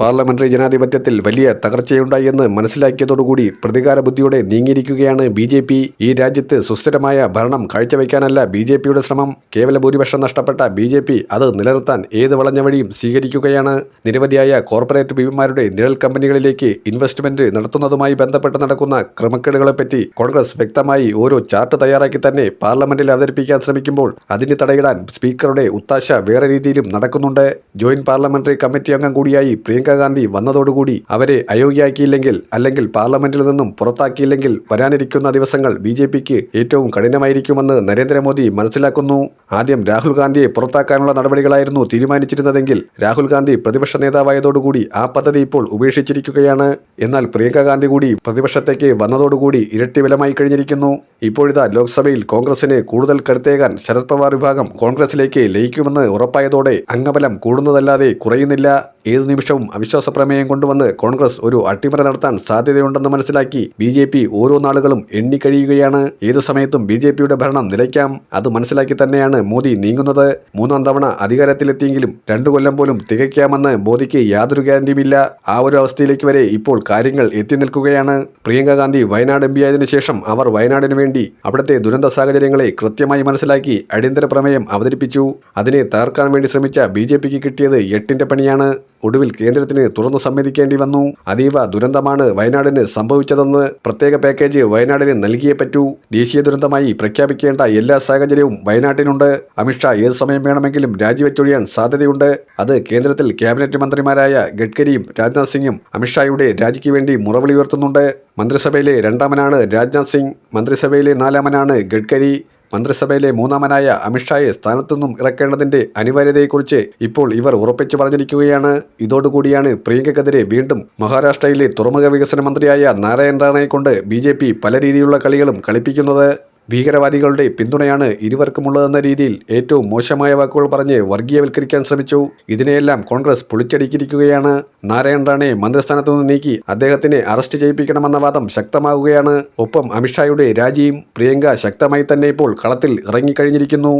Parliamentary ജനാധിപത്യത്തിൽ വലിയ തകർച്ചയുണ്ടായെന്ന് മനസ്സിലാക്കിയതോടുകൂടി പ്രതികാര ബുദ്ധിയോടെ നീങ്ങിയിരിക്കുകയാണ് ബി ജെ പി. ഈ രാജ്യത്ത് സുസ്ഥിരമായ ഭരണം കാഴ്ചവെക്കാനല്ല ബി ജെ പിയുടെ ശ്രമം. കേവല ഭൂരിപക്ഷം നഷ്ടപ്പെട്ട ബി ജെ പി അത് നിലനിർത്താൻ ഏത് വളഞ്ഞ വഴിയും സ്വീകരിക്കുകയാണ്. നിരവധിയായ കോർപ്പറേറ്റ് പിമാരുടെ നിഴൽ കമ്പനികളിലേക്ക് ഇൻവെസ്റ്റ്മെന്റ് നടത്തുന്നതുമായി ബന്ധപ്പെട്ട് നടക്കുന്ന ക്രമക്കേടുകളെപ്പറ്റി കോൺഗ്രസ് വ്യക്തമായി ഓരോ ചാർട്ട് തയ്യാറാക്കി തന്നെ പാർലമെന്റിൽ അവതരിപ്പിക്കാൻ ശ്രമിക്കുമ്പോൾ അതിന് തടയിടാൻ സ്പീക്കറുടെ ഉത്താശ വേറെ രീതിയിലും നടക്കുന്നുണ്ട്. ജോയിന്റ് പാർലമെന്ററി കമ്മിറ്റി അംഗം കൂടിയായി പ്രിയങ്ക ഗാന്ധി വന്നതോടുകൂടി അവരെ അയോഗ്യയാക്കിയില്ലെങ്കിൽ അല്ലെങ്കിൽ പാർലമെന്റിൽ നിന്നും പുറത്താക്കിയില്ലെങ്കിൽ വരാനിരിക്കുന്ന ദിവസങ്ങൾ ബി ജെ പിക്ക് ഏറ്റവും കഠിനമായിരിക്കുമെന്ന് നരേന്ദ്രമോദി മനസ്സിലാക്കുന്നു. ആദ്യം രാഹുൽ ഗാന്ധിയെ പുറത്താക്കാനുള്ള നടപടികളായിരുന്നു തീരുമാനിച്ചിരുന്നതെങ്കിൽ രാഹുൽ ഗാന്ധി പ്രതിപക്ഷ നേതാവായതോടുകൂടി ആ പദ്ധതി ഇപ്പോൾ ഉപേക്ഷിച്ചിരിക്കുകയാണ്. എന്നാൽ പ്രിയങ്ക ഗാന്ധി കൂടി പ്രതിപക്ഷത്തേക്ക് വന്നതോടുകൂടി ഇരട്ടി വിലമായി കഴിഞ്ഞിരിക്കുന്നു. ഇപ്പോഴിതാ ലോക്സഭയിൽ കോൺഗ്രസിന് കൂടുതൽ കരുത്തേകാൻ ശരത് പവാർ വിഭാഗം കോൺഗ്രസിലേക്ക് ലയിക്കുമെന്ന് ഉറപ്പായതോടെ അംഗബലം കൂടുന്നതല്ലാതെ കുറയുന്നില്ല. ഏതു നിമിഷവും അവിശ്വാസ പ്രമേയം കൊണ്ടുവന്ന് കോൺഗ്രസ് ഒരു അട്ടിമറി നടത്താൻ സാധ്യതയുണ്ടെന്ന് മനസ്സിലാക്കി ബി ജെ പി ഓരോ നാളുകളും എണ്ണിക്കഴിയുകയാണ് ഏത് സമയത്തും ബി ജെ പിയുടെ ഭരണം നിലയ്ക്കാം. അത് മനസ്സിലാക്കി തന്നെയാണ് മോദി നീങ്ങുന്നത്. മൂന്നാം തവണ അധികാരത്തിലെത്തിയെങ്കിലും രണ്ടു കൊല്ലം പോലും തികയ്ക്കാമെന്ന് മോദിക്ക് യാതൊരു ഗ്യാരണ്ടിയുമില്ല. ആ ഒരു അവസ്ഥയിലേക്ക് വരെ ഇപ്പോൾ കാര്യങ്ങൾ എത്തി നിൽക്കുകയാണ്. പ്രിയങ്ക ഗാന്ധി വയനാട് എം ആയതിനു ശേഷം അവർ വയനാടിന് വേണ്ടി അവിടുത്തെ ദുരന്ത സാഹചര്യങ്ങളെ കൃത്യമായി മനസ്സിലാക്കി അടിയന്തര പ്രമേയം അവതരിപ്പിച്ചു. അതിനെ തകർക്കാൻ വേണ്ടി ശ്രമിച്ച ബി കിട്ടിയത് എട്ടിന്റെ പണിയാണ്. ഒടുവിൽ കേന്ദ്രത്തിന് തുറന്നു സമ്മതിക്കേണ്ടി വന്നു. അതീവ ദുരന്തമാണ് വയനാടിന് സംഭവിച്ചതെന്ന് പ്രത്യേക പാക്കേജ് വയനാടിന് നൽകിയേ പറ്റൂ. ദേശീയ ദുരന്തമായി പ്രഖ്യാപിക്കേണ്ട എല്ലാ സാഹചര്യവും വയനാട്ടിനുണ്ട്. അമിത്ഷാ ഏത് സമയം വേണമെങ്കിലും രാജിവെച്ചൊഴിയാൻ സാധ്യതയുണ്ട്. അത് കേന്ദ്രത്തിൽ ക്യാബിനറ്റ് മന്ത്രിമാരായ ഗഡ്കരിയും രാജ്നാഥ് സിംഗും അമിത്ഷായുടെ രാജിക്ക് വേണ്ടി മുറവിളി ഉയർത്തുന്നുണ്ട്. മന്ത്രിസഭയിലെ രണ്ടാമനാണ് രാജ്നാഥ് സിംഗ്. മന്ത്രിസഭയിലെ നാലാമനാണ് ഗഡ്കരി. മന്ത്രിസഭയിലെ മൂന്നാമനായ അമിത്ഷായെ സ്ഥാനത്തുനിന്നും ഇറക്കേണ്ടതിന്റെ അനിവാര്യതയെക്കുറിച്ച് ഇപ്പോൾ ഇവർ ഉറപ്പിച്ചു പറഞ്ഞിരിക്കുകയാണ്. ഇതോടുകൂടിയാണ് പ്രിയങ്കക്കെതിരെ വീണ്ടും മഹാരാഷ്ട്രയിലെ തുറമുഖ വികസന മന്ത്രിയായ നാരായൺ റാണയെ കൊണ്ട് ബി പല രീതിയിലുള്ള കളികളും കളിപ്പിക്കുന്നത്. ഭീകരവാദികളുടെ പിന്തുണയാണ് ഇരുവർക്കുമുള്ളതെന്ന രീതിയിൽ ഏറ്റവും മോശമായ വാക്കുകൾ പറഞ്ഞ് വർഗീയവൽക്കരിക്കാൻ ശ്രമിച്ചു. ഇതിനെയെല്ലാം കോൺഗ്രസ് പൊളിച്ചടിക്കിരിക്കുകയാണ്. നാരായൺ റാണയെ മന്ത്രിസ്ഥാനത്തു നിന്ന് നീക്കി അദ്ദേഹത്തിനെ അറസ്റ്റ് ചെയ്യിപ്പിക്കണമെന്ന വാദം ശക്തമാവുകയാണ്. ഒപ്പം അമിത്ഷായുടെ രാജിയും പ്രിയങ്ക ശക്തമായി തന്നെ ഇപ്പോൾ കളത്തിൽ ഇറങ്ങിക്കഴിഞ്ഞിരിക്കുന്നു.